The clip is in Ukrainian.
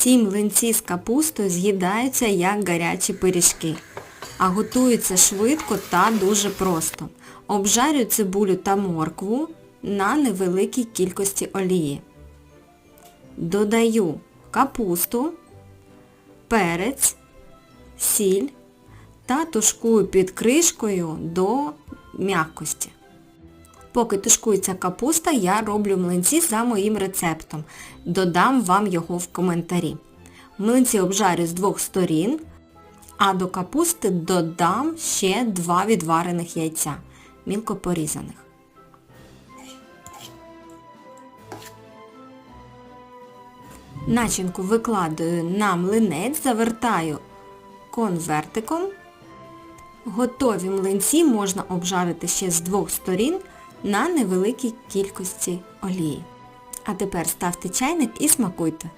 Ці млинці з капустою з'їдаються як гарячі пиріжки, а готуються швидко та дуже просто. Обжарю цибулю та моркву на невеликій кількості олії. Додаю капусту, перець, сіль та тушкую під кришкою до м'якості. Поки тушкується капуста, я роблю млинці за моїм рецептом. Додам вам його в коментарі. Млинці обжарю з двох сторін, а до капусти додам ще два відварених яйця, мілко порізаних. Начинку викладаю на млинець, завертаю конвертиком. Готові млинці можна обжарити ще з двох сторін на невеликій кількості олії. А тепер ставте чайник і смакуйте.